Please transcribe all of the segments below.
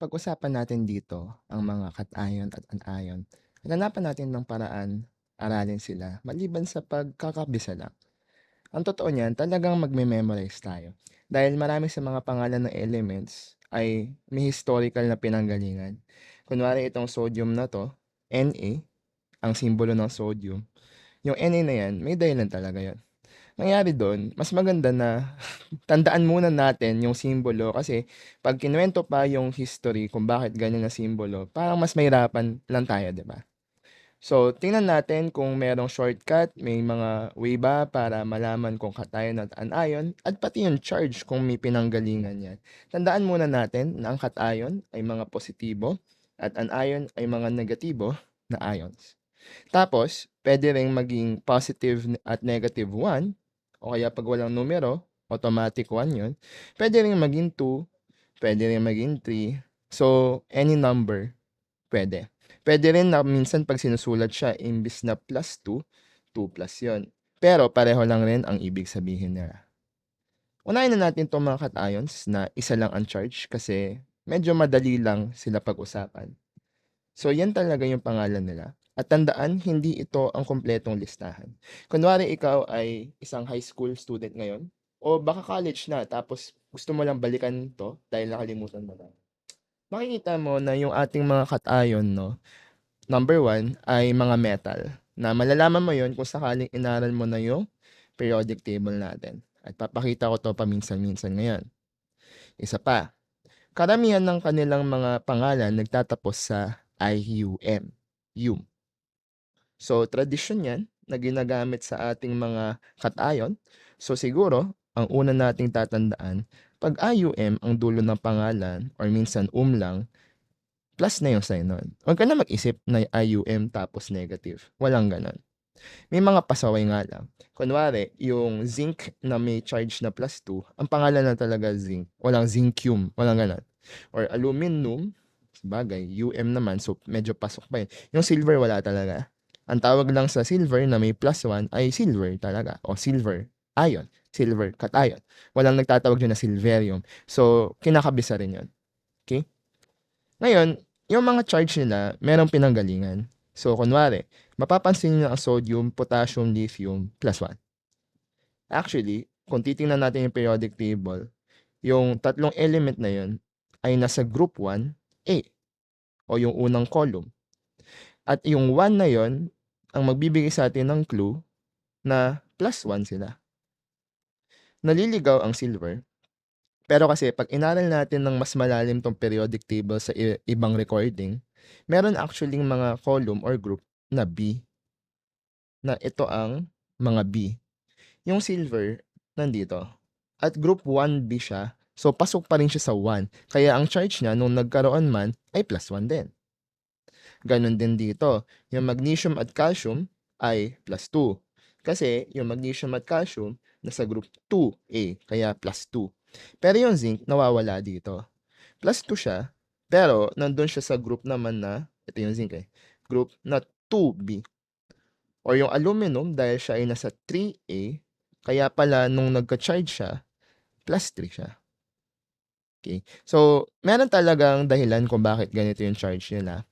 Pag-usapan natin dito ang mga kat-ayon at an-ayon. Hanapan natin ng paraan, aralin sila maliban sa pagkakabisa lang. Ang totoo niyan talagang magme-memorize tayo. Dahil marami sa mga pangalan ng elements ay may historical na pinanggalingan. Kunwari itong sodium na 'to, Na, ang simbolo ng sodium. Yung Na na yan, may dahilan talaga yun. Nangyari dun, mas maganda na tandaan muna natin yung simbolo kasi 'pag kinuwento pa yung history kung bakit ganyan ang simbolo, parang mas mahirapan lang tayo, 'di ba? So, tingnan natin kung merong shortcut, may mga way ba para malaman kung kat-ayon at an-ayon at pati yung charge kung may pinanggalingan yan. Tandaan muna natin na ang kat-ayon ay mga positibo at an-ayon ay mga negatibo na ions. Tapos, pwede ring maging positive at negative 1 o kaya 'pag walang numero, automatic 1 yun. Pwede ring maging 2, pwede ring maging 3. So, any number pwede. Pwede rin na minsan 'pag sinusulat siya imbes na +2, 2 plus yun. Pero pareho lang rin ang ibig sabihin nila. Unahin na natin 'tong mga cat-ions na isa lang ang charge kasi medyo madali lang sila pag-usapan. So, yan talaga yung pangalan nila. At tandaan, hindi ito ang kumpletong listahan. Kunwari ikaw ay isang high school student ngayon o baka college na tapos gusto mo lang balikan 'to dahil nakalimutan mo na. Makikita mo na yung ating mga cat-ion 'no, number 1 ay mga metal na malalaman mo yun kung sakaling inaral mo na yung periodic table natin. At papakita ko 'to paminsan-minsan ngayon. Isa pa, karamihan ng kanilang mga pangalan nagtatapos sa IUM, yum. So, tradisyon yan na ginagamit sa ating mga cat-ion. So, siguro ang una nating tatandaan 'pag IUM ang dulo ng pangalan or minsan um lang, plus na yung sign nun. Huwag ka na mag-isip na IUM tapos negative, walang gano'n. May mga pasaway nga lang. Kunwari yung zinc na may charge na +2, ang pangalan lang talaga zinc, walang zincium, walang gano'n. Or aluminum, sabagay UM naman so medyo pasok pa yun. Yung silver wala talaga. Ang tawag lang sa silver na may +1 ay silver talaga o silver ion, silver cation. Walang nagtatawag dun na silverium. So, kinakabisa rin yun. Okey? Ngayon, yung mga charge nila merong pinanggalingan. So, kunwari mapapansin niyo ang sodium, potassium, lithium, +1. Actually, kung titingnan natin yung periodic table, yung tatlong element na yun ay nasa group 1A o yung unang column. At yung 1 na yun ang magbibigay sa atin ng clue na +1 sila. Naliligaw ang silver. Pero kasi 'pag inaral natin ng mas malalim 'tong periodic table sa ibang recording, meron actually mga column or group na B. Na ito ang mga B. Yung silver nandito at group 1B siya, so pasok pa rin siya sa 1. Kaya ang charge niya nung nagkaroon man ay +1 din. Gano'n din dito, yung magnesium at calcium ay +2. Kasi yung magnesium at calcium nasa group 2A kaya +2. Pero yung zinc nawawala dito. +2 siya, pero nandun siya sa group naman na ito yung zinc, eh, group na 2B. Or yung aluminum dahil siya ay nasa 3A, kaya pala nung nagka-charge siya, +3 siya. Okey. So, meron talagang dahilan kung bakit ganito yung charge nila.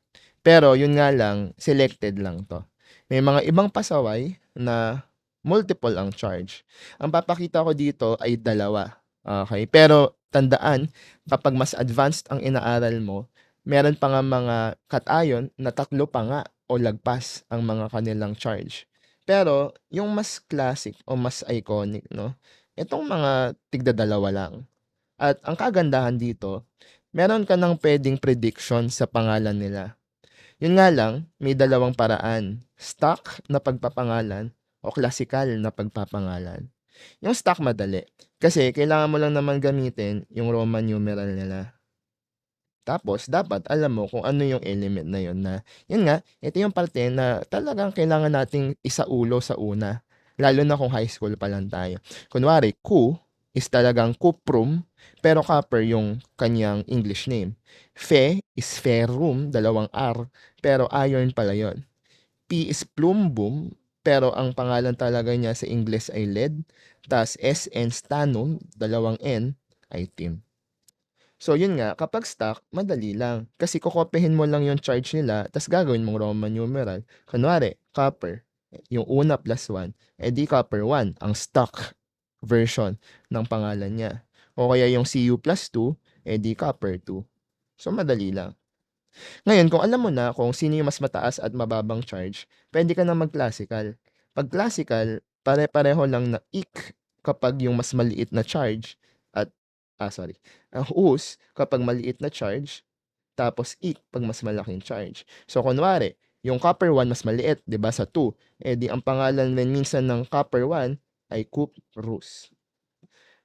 Pero yun nga lang, selected lang 'to. May mga ibang pasaway na multiple ang charge. Ang papakita ko dito ay dalawa, okey. Pero tandaan kapag mas advanced ang inaaral mo, meron pa ngang mga cat-ion na tatlo pa nga o lagpas ang mga kanilang charge. Pero yung mas classic o mas iconic 'no, itong mga tigdadalawa lang. At ang kagandahan dito, meron ka ng puwedeng prediction sa pangalan nila. Yun nga lang, may dalawang paraan, stock na pagpapangalan o klasikal na pagpapangalan. Yung stock madali, kasi kailangan mo lang naman gamitin yung Roman numeral nila. Tapos dapat alam mo kung ano yung element na yun na yun nga, ito yung parte na talagang kailangan nating isaulo sa una, lalo na kung high school pa lang tayo. Kunwari, Cu is talagang cuprum, pero copper yung kanyang English name. Fe is ferrum, dalawang R, pero iron pala yun. P is plumbum, pero ang pangalan talaga niya sa Ingles ay lead, ta's SN stannum, dalawang N, ay tin. So yun nga, kapag stock, madali lang. Kasi kokopyahin mo lang yung charge nila ta's gagawin mong Roman numeral. Kunwari, copper, yung una plus 1, eh di copper 1 ang stock version ng pangalan niya. O kaya yung Cu plus 2, eh di copper 2. So madali lang. Ngayon, kung alam mo na kung sino yung mas mataas at mababang charge, pwede ka na mag-classical. Pag classical, pare-pareho lang na ik kapag yung mas maliit na charge at ah sorry, ang us kapag maliit na charge, tapos ik pag mas malaking charge. So kunwari, yung copper 1 mas maliit, 'di ba, sa 2, eh di ang pangalan rin minsan ng copper 1 ay cuprous.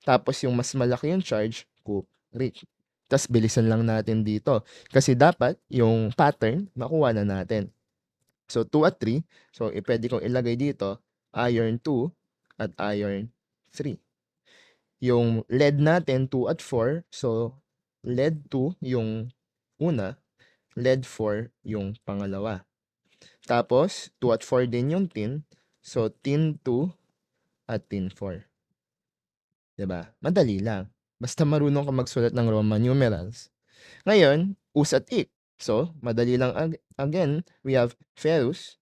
Tapos yung mas malaki yung charge, cuprate. Ta's bilisan lang natin dito, kasi dapat yung pattern makuha na natin. So 2 at 3, so eh puwede kong ilagay dito, iron 2 at iron 3. Yung lead natin 2 at 4, so lead 2 yung una, lead 4 yung pangalawa. Tapos 2 at 4 din yung tin, so tin 2 at tin 4. 'Di ba? Madali lang, basta marunong kang magsulat ng Roman numerals. Ngayon, us at ik. So madali lang ag again, we have ferrous,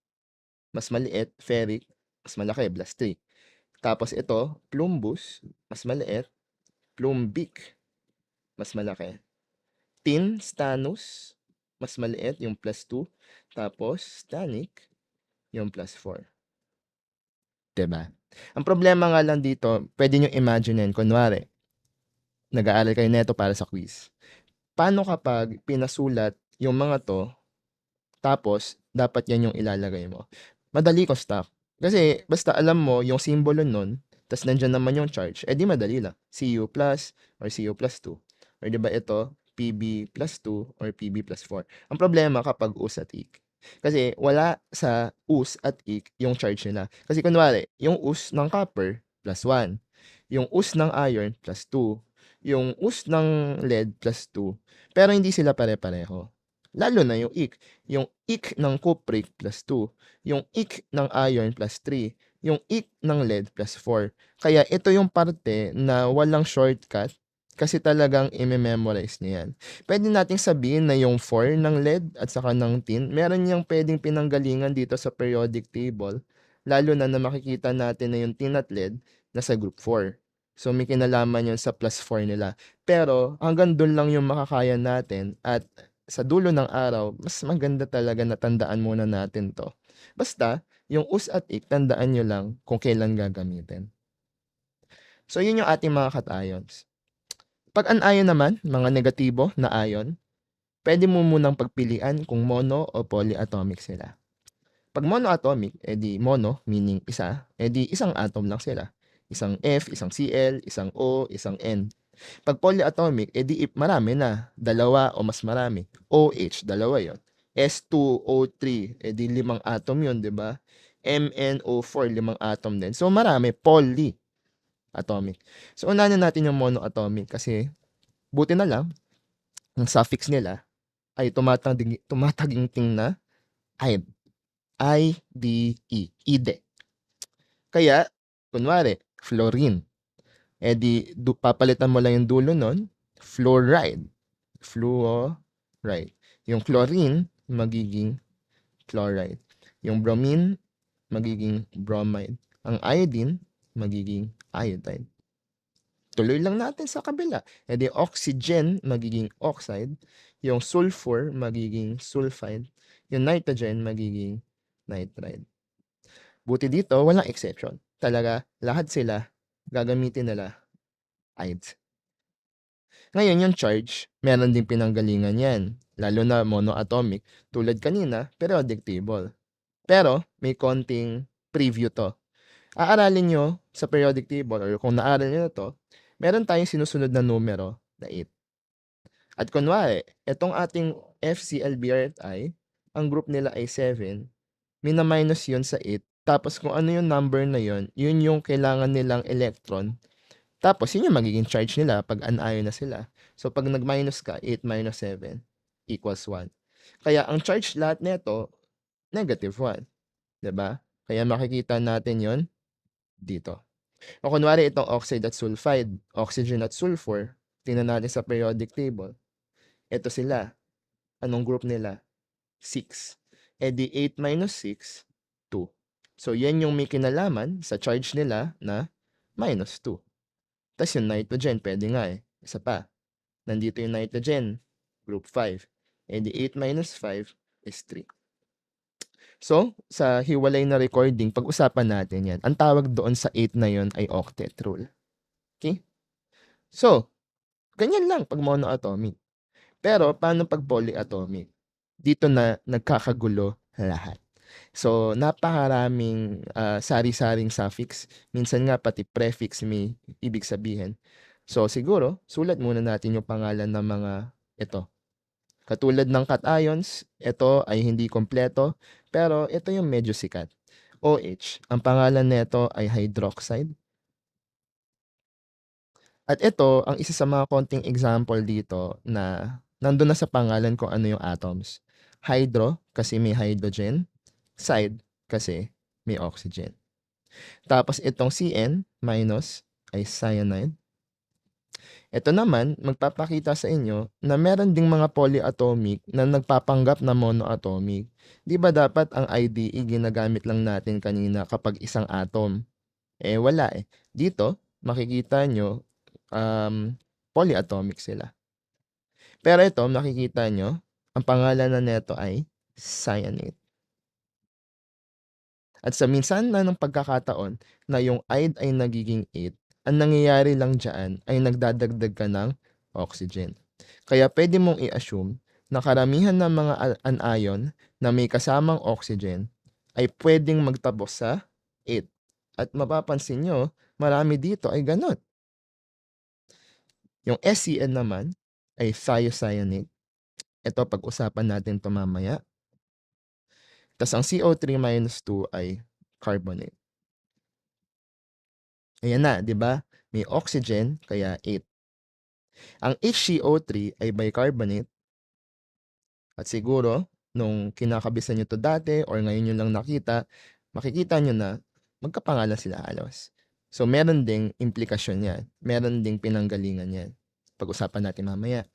mas maliit, ferric, mas malaki, 3. Tapos ito, plumbous, mas maliit, plumbic, mas malaki. Tin, stannous, mas maliit, yung plus 2. Tapos stannic, yung plus 4. 'Di ba? Ang problema nga lang dito, puwede niyong imaginin kunwari nag-aaral kayo neto para sa quiz. Paano kapag pinasulat yung mga 'to, tapos dapat yan yung ilalagay mo? Madali kung stock. Kasi basta alam mo yung simbolo nun, ta's nandiyan naman yung charge, eh di madali lang. Cu plus or Cu plus 2 or 'di ba ito, Pb plus 2 or Pb plus 4. Ang problema kapag us at ik. Kasi wala sa us at ik yung charge nila. Kasi kunwari, yung us ng copper plus 1, yung us ng iron plus 2, yung us ng lead plus 2, pero hindi sila pare-pareho. Lalo na yung ik. Yung ik ng cupric plus 2, yung ik ng iron plus 3, yung ik ng lead plus 4. Kaya ito yung parte na walang shortcut, kasi talagang ime-memorize niyo yan. Puwede nating sabihin na yung 4 ng lead at saka ng tin, meron yang puwedeng pinanggalingan dito sa periodic table, lalo na na makikita natin na yung tin at lead nasa group 4. So may kinalaman yun sa plus 4 nila. Pero hanggang dun lang yung makakaya natin at sa dulo ng araw, mas maganda talaga na tandaan muna natin 'to. Basta yung us at ik tandaan niyo lang kung kailan gagamitin. So yun yung ating mga cations. 'Pag anion naman, mga negatibo na ion, puwede mo munang pagpilian kung mono o polyatomic sila. 'Pag monoatomic, eh di mono meaning isa, eh di isang atom lang sila. Isang F, isang Cl, isang O, isang N. 'Pag polyatomic, eh di marami na, dalawa o mas marami. OH, dalawa yun. S2O3, eh di limang atom yun, 'di ba? MnO4, limang atom din. So marami, polyatomic. So unahin natin yung monoatomic kasi buti na lang, ang suffix nila ay tumatagi tumataginting na ide. I-D-E, ide. Kaya kunwari fluorine, eh di du papalitan mo lang yung dulo nun, fluoride, fluoride. Yung chlorine magiging chloride. Yung bromine magiging bromide. Ang iodine magiging iodide. Tuloy lang natin sa kabila, eh di oxygen magiging oxide, yung sulfur magiging sulfide, yung nitrogen magiging nitride. Buti dito walang exception. Talaga lahat sila gagamitin nila ides. Ngayon yung charge, meron ding pinanggalingan yan, lalo na monoatomic, tulad kanina, periodic table. Pero may konting preview 'to. Aaralin niyo sa periodic table or kung naaral niyo na 'to, meron tayong sinusunod na numero na 8. At kunwari, itong ating FClBrFi, ang group nila ay 7, mina-minus yun sa 8, tapos kung ano yung number na yun, yun yung kailangan nilang electron. Tapos yun yung magiging charge nila 'pag anion na sila. So 'pag nag-minus ka, 8 minus 7 equals 1. Kaya ang charge lahat nito, negative 1, 'di ba? Kaya makikita natin yun dito. O kunwari itong oxide at sulfide, oxygen at sulfur, tingnan natin sa periodic table. Eto sila. Anong group nila? 6. Eh di 8 minus 6, 2. So, yan yung may kinalaman sa charge nila na minus 2. Tapos yung nitrogen, pwede nga eh. Isa pa. Nandito yung nitrogen, group 5. Eh di 8 minus 5 is 3. So, sa hiwalay na recording, pag-usapan natin yan. Ang tawag doon sa 8 na yon ay octet rule. Okay? So, ganyan lang pag monoatomic. Pero, paano pag polyatomic? Dito na nagkakagulo lahat. So, napakaraming uh, sari-saring suffix. Minsan nga pati prefix may ibig sabihin. So, siguro, sulat muna natin yung pangalan ng mga ito. Katulad ng cations, ito ay hindi kompleto, pero ito yung medyo sikat. OH, ang pangalan nito ay hydroxide. At ito, ang isa sa mga konting example dito na nandun na sa pangalan kung ano yung atoms. Hydro, kasi may hydrogen. Side, kasi may oxygen. Tapos itong CN minus ay cyanide. Ito naman, magpapakita sa inyo na meron ding mga polyatomic na nagpapanggap na monoatomic. Di ba dapat ang IDE ginagamit lang natin kanina kapag isang atom? Eh wala eh. Dito, makikita nyo, um, polyatomic sila. Pero ito, makikita nyo, ang pangalan na neto ay cyanate. At sa minsan na ng pagkakataon na yung ide ay nagiging 8, ang nangyayari lang dyan ay nagdadagdag ka ng oxygen. Kaya pwede mong i-assume na karamihan ng mga anion na may kasamang oxygen ay pwedeng magtapos sa 8. At mapapansin nyo, marami dito ay ganun. Yung SCN naman ay thiocyanate. Ito pag-usapan natin ito mamaya. Tapos ang CO3 minus 2 ay carbonate. Ayan na, 'di ba? May oxygen kaya 8. Ang HCO3 ay bicarbonate. At siguro nung kinakabisan niyo to dati or ngayon niyo lang nakita, makikita niyo na magkapangalan sila halos. So meron ding implikasyon 'yan. Meron ding pinanggalingan 'yan. Pag-usapan natin mamaya.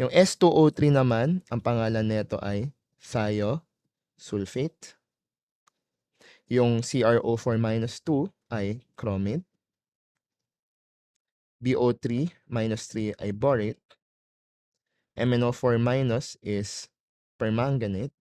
Yung S2O3 naman, ang pangalan nito ay thiosulfate. Yung CrO4-2 ay chromate. BO3 minus 3 ay borate. MnO4 minus is permanganate.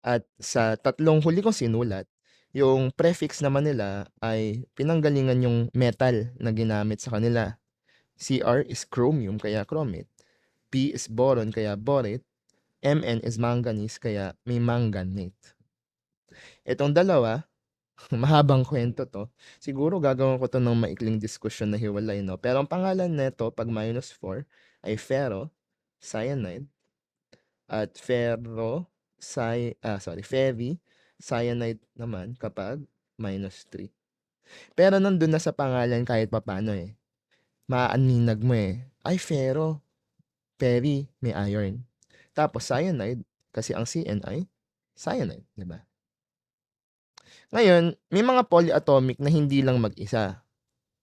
At sa tatlong huli kong sinulat, yung prefix naman nila ay pinanggalingan yung metal na ginamit sa kanila. Cr is chromium kaya chromate. P is boron kaya borate. Mn is manganese kaya may manganate. Itong dalawa, mahabang kwento to. Siguro gagawin ko to ng maikling diskusyon na hiwalay, no? Pero ang pangalan nito pag minus 4 ay ferro, cyanide, at ferro, cy, ah, sorry, ferri, cyanide naman kapag minus 3. Pero nandun na sa pangalan kahit papano eh. Maaninag mo eh. Ay, ferro. Ferri, may iron. Tapos cyanide, kasi ang CN ay cyanide, di ba? Ngayon, may mga polyatomic na hindi lang mag-isa.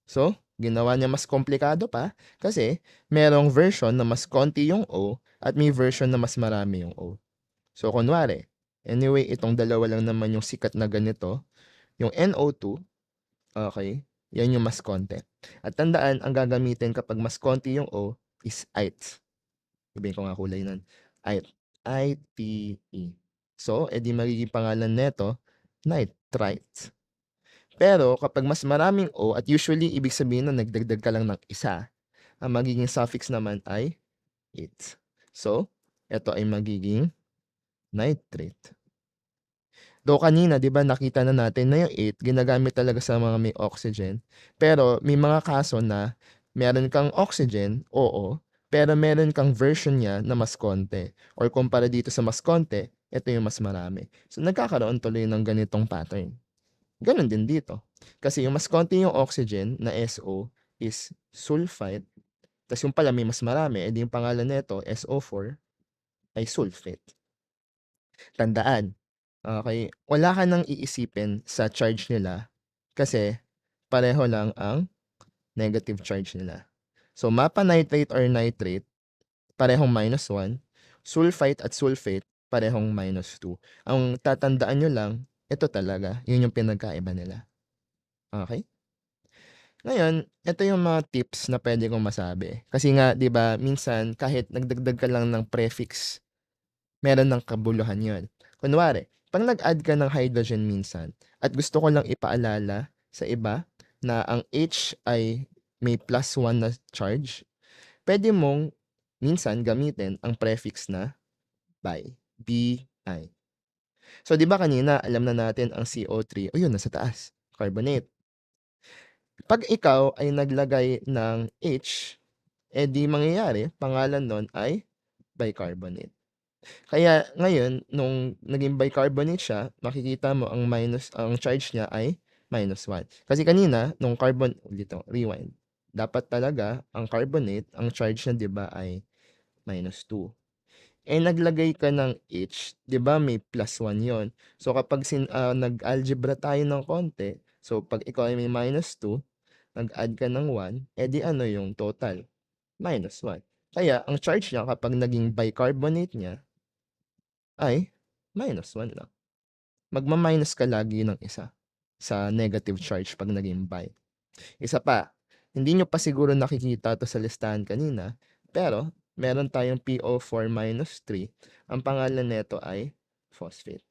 So, ginawa niya mas komplikado pa kasi merong version na mas konti yung O at may version na mas marami yung O. So, kunwari, anyway, itong dalawa lang naman yung sikat na ganito. Yung NO2, okay, yan yung mas konti. At tandaan, ang gagamitin kapag mas konti yung O is IT. Sabihin ko nga kulay nun. IT. I-T-E. So, edi magiging pangalan neto, nitrite. Pero kapag mas maraming O at usually ibig sabihin na nagdagdag ka lang ng isa, ang magiging suffix naman ay it. So, ito ay magiging nitrate. Do kanina, 'di ba, nakita na natin na yung 8 ginagamit talaga sa mga may oxygen. Pero may mga kaso na meron kang oxygen, oo, pero meron kang version niya na mas konti. Or kumpara dito sa mas konti, ito yung mas marami. So, nagkakaroon tuloy ng ganitong pattern. Ganon din dito. Kasi yung mas konti yung oxygen na SO is sulfite. Tapos yung pala may mas marami, edi yung pangalan nito, SO4, ay sulfate. Tandaan, okay, wala ka nang iisipin sa charge nila kasi pareho lang ang negative charge nila. So, mapa nitrate or nitrate, parehong minus 1. Sulfite at sulfate, parehong minus 2. Ang tatandaan nyo lang, ito talaga, yun yung pinagkaiba nila. Okay? Ngayon, ito yung mga tips na pwede kong masabi. Kasi nga, di ba, minsan, kahit nagdagdag ka lang ng prefix, meron ng kabuluhan yon. Kunwari, pag nag-add ka ng hydrogen minsan, at gusto ko lang ipaalala sa iba na ang H ay may plus 1 na charge, pwede mong minsan gamitin ang prefix na by. Bi. So, di ba kanina, alam na natin ang CO3, o yun, nasa taas, carbonate. Pag ikaw ay naglagay ng H, eh di mangyayari, pangalan nun ay bicarbonate. Kaya ngayon, nung naging bicarbonate siya, makikita mo ang minus, ang charge niya ay minus 1. Kasi kanina, nung carbon, dito, rewind. Dapat talaga, ang carbonate, ang charge niya, di ba, ay minus 2. Eh, naglagay ka ng H, di ba, may plus 1 yon So, kapag sin, uh, nag-algebra tayo ng konti, so, pag ikaw ay may minus 2, nag-add ka ng 1, eh di ano yung total? Minus 1. Kaya, ang charge niya kapag naging bicarbonate niya, ay minus 1 lang. Magma-minus ka lagi ng isa sa negative charge pag naging bi. Isa pa, hindi nyo pa siguro nakikita to sa listahan kanina, pero meron tayong PO4 minus 3. Ang pangalan nito ay phosphate.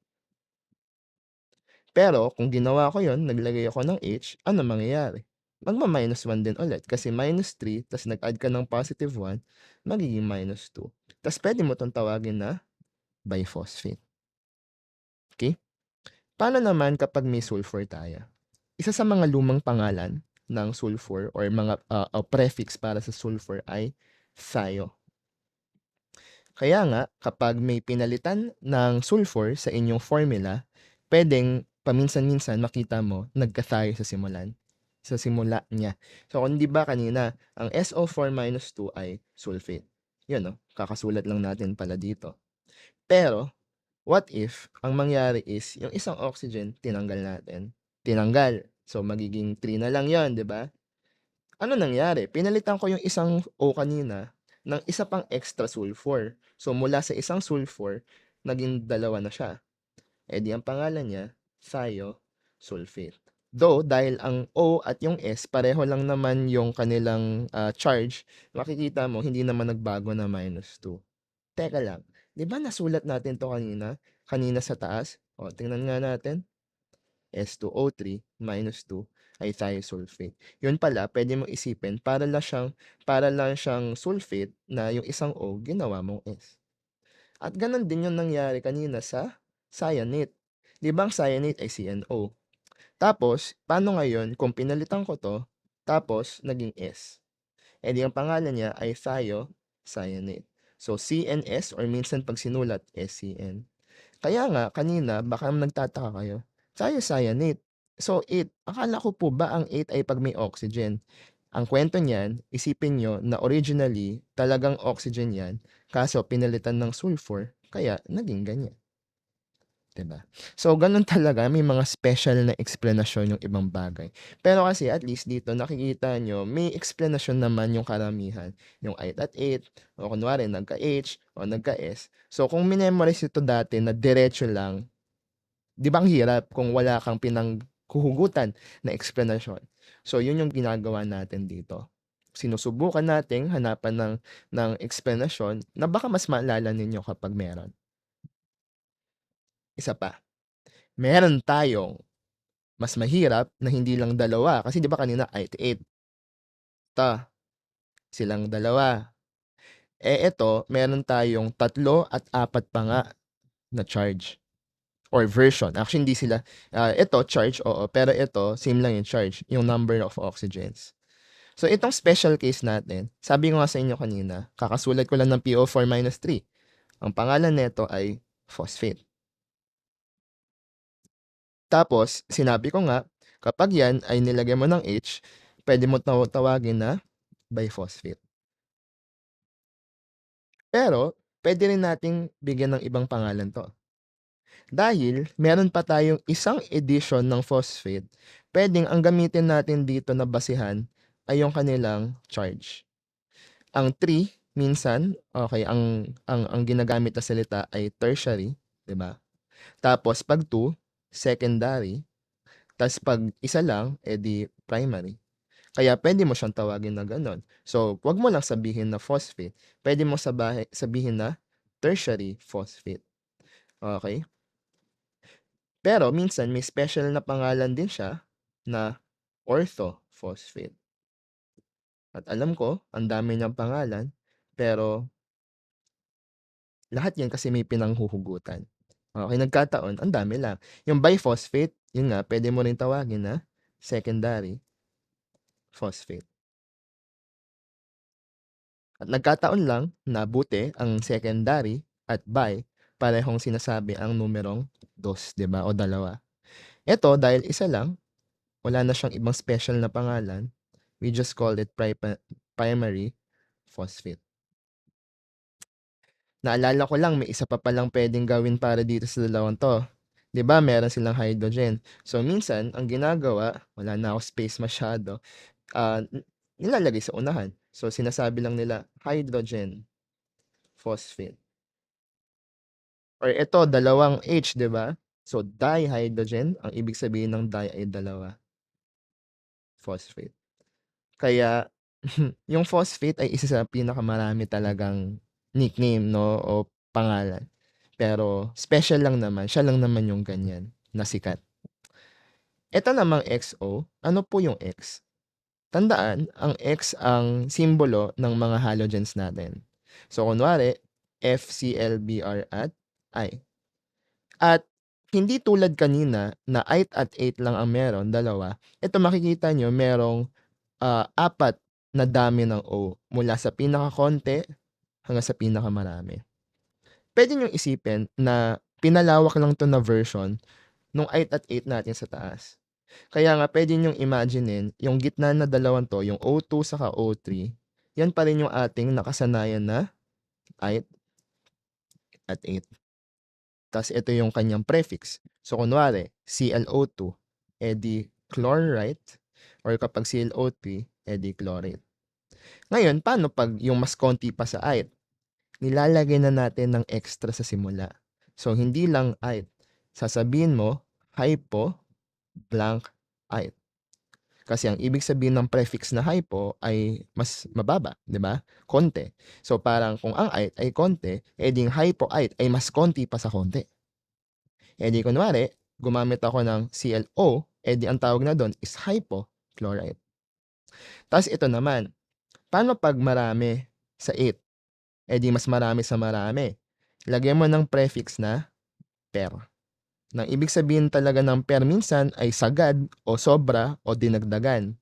Pero kung ginawa ko yon, naglagay ako ng H, ano mangyayari? magma-minus 1 din ulit kasi minus 3 tapos nag-add ka ng positive 1, magiging minus 2. Tapos pwede mo itong tawagin na biphosphate. Okay? Paano naman kapag may sulfur tayo? Isa sa mga lumang pangalan ng sulfur or mga uh, uh, prefix para sa sulfur ay thio. Kaya nga, kapag may pinalitan ng sulfur sa inyong formula, pwedeng paminsan-minsan makita mo nagka-thio sa simulan sa simula niya. So, kung di ba kanina, ang SO4 minus 2 ay sulfate. Yun, no? Kakasulat lang natin pala dito. Pero, what if, ang mangyari is, yung isang oxygen, tinanggal natin. Tinanggal. So, magiging 3 na lang yon di ba? Ano nangyari? Pinalitan ko yung isang O kanina ng isa pang extra sulfur. So, mula sa isang sulfur, naging dalawa na siya. E di ang pangalan niya, thiosulfate. Though, dahil ang O at yung S, pareho lang naman yung kanilang uh, charge, makikita mo, hindi naman nagbago na minus 2. Teka lang, di ba nasulat natin to kanina? Kanina sa taas? O, tingnan nga natin. S2O3 minus 2 ay thiosulfate. Yun pala, pwede mong isipin, para lang siyang, para lang siyang sulfate na yung isang O, ginawa mong S. At ganun din yung nangyari kanina sa cyanate. Di ba ang cyanate ay CNO? Tapos, paano ngayon kung pinalitan ko 'to, tapos naging S? Eh di ang pangalan niya ay thiocyanate. So, CNS or minsan 'pag sinulat, SCN. Kaya nga kanina baka nagtataka kayo, thiocyanate. So, 8, akala ko po ba ang 8 ay 'pag may oxygen? Ang kwento niyan, isipin niyo na originally talagang oxygen 'yan, kaso pinalitan ng sulfur kaya naging ganyan. 'Di ba? So, gano'n talaga may mga special na explanation yung ibang bagay. Pero kasi at least dito nakikita nyo, may explanation naman yung karamihan. Yung 8 at 8, o kunwari nagka-H, o nagka-S. So, kung minemorize ito dati na diretso lang, di ba ang hirap kung wala kang pinanghuhugutan na explanation. So, yun yung ginagawa natin dito. Sinusubukan nating hanapan ng, ng explanation na baka mas maalala ninyo kapag meron. Isa pa, meron tayong mas mahirap na hindi lang dalawa. Kasi di ba kanina 8, 8. Ta, silang dalawa. Eh ito, meron tayong tatlo at apat pa nga na charge or version. Actually, hindi sila, uh, ito, charge, oo, pero ito, same lang yung charge, yung number of oxygens. So, itong special case natin, sabi ko nga sa inyo kanina, kakasulat ko lang ng PO4 minus 3. Ang pangalan nito ay phosphate. Tapos, sinabi ko nga, kapag yan ay nilagay mo ng H, pwede mo tawagin na biphosphate. Pero, pwede rin nating bigyan ng ibang pangalan to. Dahil meron pa tayong isang edisyon ng phosphate, puwedeng ang gamitin natin dito na basehan ay yung kanilang charge. Ang 3 minsan, okey ang ang ang ginagamit na salita ay tertiary, 'di ba? Tapos 'pag 2, secondary, ta's 'pag isa lang, eh, di primary. Kaya puwede mo siyang tawagin na gano'n. So, 'wag mo lang sabihin na phosphate, mong sabahi sabihin na tertiary phosphate, okey? Pero minsan may special na pangalan din siya na orthophosphate. At alam ko ang dami niyang pangalan, pero lahat 'yan kasi may pinanghuhugutan. Okey, nagkataon ang dami lang. Yung biphosphate, yun nga puwede mo ring tawagin na secondary phosphate. At nagkataon lang na buti ang secondary at bi parehong sinasabi ang numerong 2, 'di ba, o 2. Eto dahil isa lang, wala na siyang ibang special na pangalan, we just call it pripa primary phosphate. Naalala ko lang may isa pa palang puwedeng gawin para dito sa dalawang 'to. 'Di ba meron silang hydrogen. So, minsan ang ginagawa, wala na ako space masyado, ah, nilalagay sa unahan. So, sinasabi lang nila hydrogen phosphate. Or ito dalawang H, 'di ba? So, dihydrogen, ang ibig sabihin ng di ay dalawa. Phosphate. Kaya yung phosphate ay isa sa pinakamarami talagang nickname 'no o pangalan. Pero special lang naman, siya lang naman yung ganyan na sikat. Eto namang XO, ano po yung X? Tandaan, ang X ang simbolo ng mga halogens natin. So, kunwari FClBr at ay. At hindi tulad kanina na 8 at 8 lang ang meron, dalawa. Ito makikita nyo, merong uh, apat na dami ng O mula sa pinakakonte hanggang sa pinakamarami. Pwede nyo isipin na pinalawak lang to na version nung 8 at 8 natin sa taas. Kaya nga, pwede nyo imaginein, yung gitna na dalawang to, yung O2 saka O3, yan pa rin yung ating nakasanayan na 8 at 8. Tapos ito yung kanyang prefix. So kunwari, ClO2, edi chlorite, or kapag ClO3, edi chlorate. Ngayon, paano pag yung mas konti pa sa ite? Nilalagay na natin ng extra sa simula. So hindi lang ite. Sasabihin mo, hypo blank ite. Kasi ang ibig sabihin ng prefix na hypo ay mas mababa, 'di ba? Konti. So, parang kung ang ith ay konti, eh, di yung hypo ith ay mas konti pa sa konti. Eh, di kunwari gumamit ako ng ClO, eh, di ang tawag na dun is hypochlorite. Ta's ito naman, paano 'pag marami sa eight? Eh, di mas marami sa marami. Lagyan mo ng prefix na per. Nang ibig sabihin talaga ng per minsan ay sagad o sobra o dinagdagan.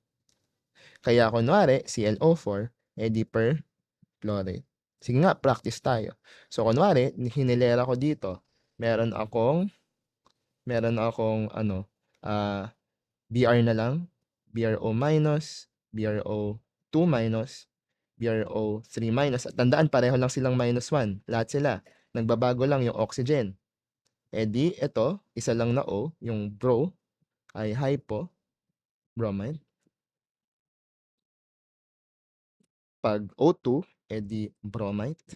Kaya kunwari ClO4, eh, di perchlorate. Sige nga practice tayo. So, kunwari hinilera ko dito, meron akong meron akong ano, ah, Br na lang, BrO minus, BrO2 minus, BrO3 minus at tandaan pareho lang silang -1, lahat sila. Nagbabago lang yung oxygen. Eh, di ito, isa lang na O, yung bro ay hypo bromide. 'Pag O2, eh, di bromite.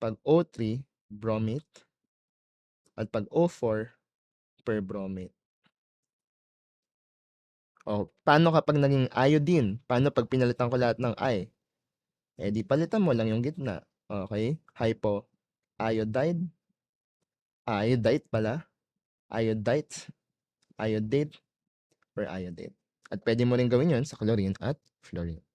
'Pag O3, bromate. At 'pag O4, perbromate. Oh, paano kapag naging iodine? Paano 'pag pinalitan ko lahat ng I? Eh, di palitan mo lang yung gitna, okey? Hypoiodide. Iodite pala, iodite, iodate, or iodate. At puwede mo ring gawin yun sa chlorine at fluorine.